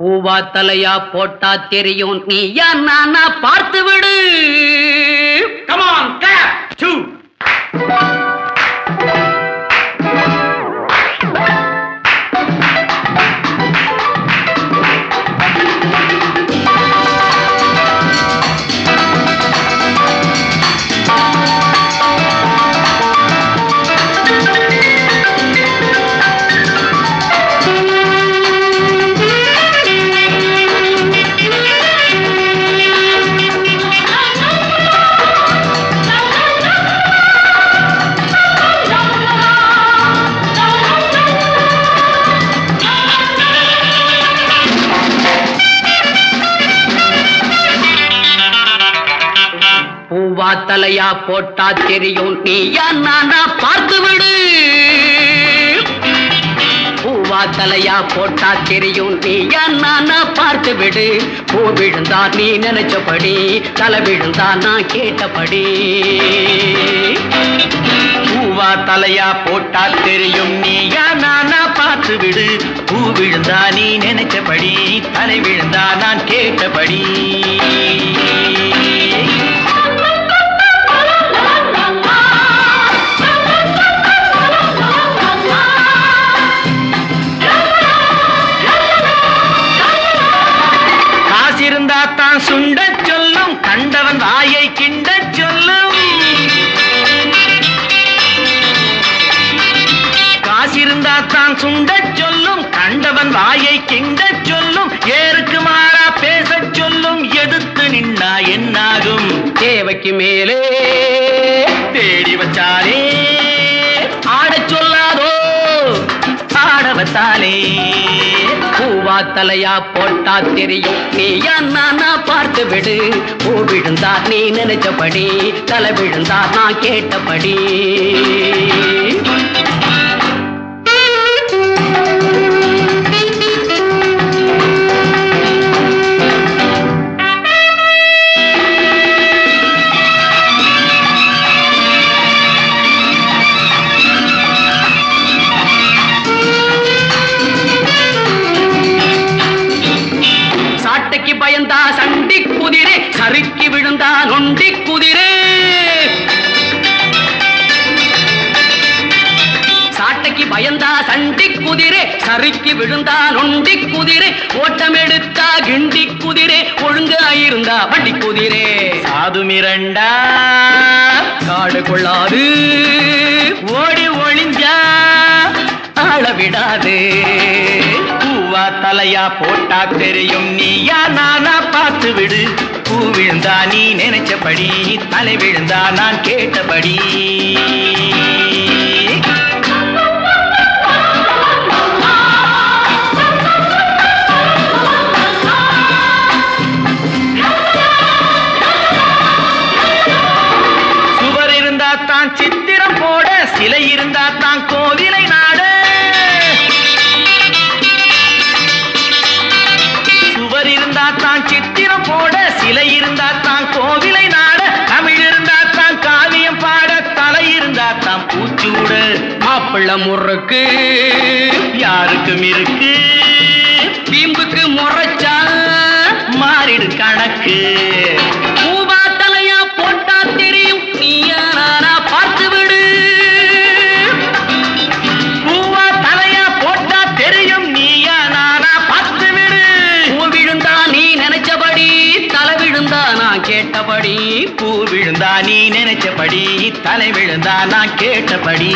பூவா தலையா போட்டா தெரியும். நீயா நானா பார்த்து விடு. Come டூ பூவா தலையா போட்டா தெரியும். நீயா நானா பார்த்து விடு. பூவா தலையா போட்டா தெரியும். நீயா நானா பார்த்து விடு. பூ விழுந்தா நீ நினைச்சபடி தலை விழுந்தா நான் கேட்டபடி. பூவா தலையா போட்டா தெரியும். நீயா நானா பார்த்து விடு. பூ விழுந்தா நீ நினைச்சபடி தலை விழுந்தா நான் கேட்டபடி. காசிருந்தா சுண்டச் சொல்லும் கண்டவன் வாயை கிண்டச் சொல்லும் ஏருக்கு மாறா பேசச் சொல்லும் எதிர்த்து நின்னா என்னாகும்? தேவைக்கு மேலே தேடி வச்சாலே ஆடச் சொல்லாதோ? ஆட வச்சாலே பூவா தலையா போட்டா தெரியும் நீ நானா பார்த்து விடு. பூ விழுந்தா நீ நினைச்சபடி தலை விழுந்தா நான் கேட்டபடி. சண்டைக்கு பயந்தா சண்டி குதிரை சறுக்கி விழுந்தா நொண்டி குதிரை. சாட்டைக்கு பயந்தா சண்டி குதிரை சறுக்கி விழுந்தா நொண்டி குதிரை. ஓட்டம் எடுத்தா கிண்டி குதிரை ஒழுங்கு ஆயிருந்தா வண்டி குதிரை. சாது மிரண்டா காடு கொள்ளாது. ஓடி ஒளிஞ்சா ஆள தலையா போட்டா தெரியும் நீயா நானா பார்த்து விடு. பூ விழுந்தா நீ நினைச்சபடி தலை விழுந்தா நான் கேட்டபடி. முறுக்கு. யாருக்கும் இருக்கு? வீம்புக்கு முறைச்சா மாறிடு கணக்கு. கேட்டபடி பூ விழுந்தா நீ நினைச்சபடி தலை விழுந்தா நான் கேட்டபடி.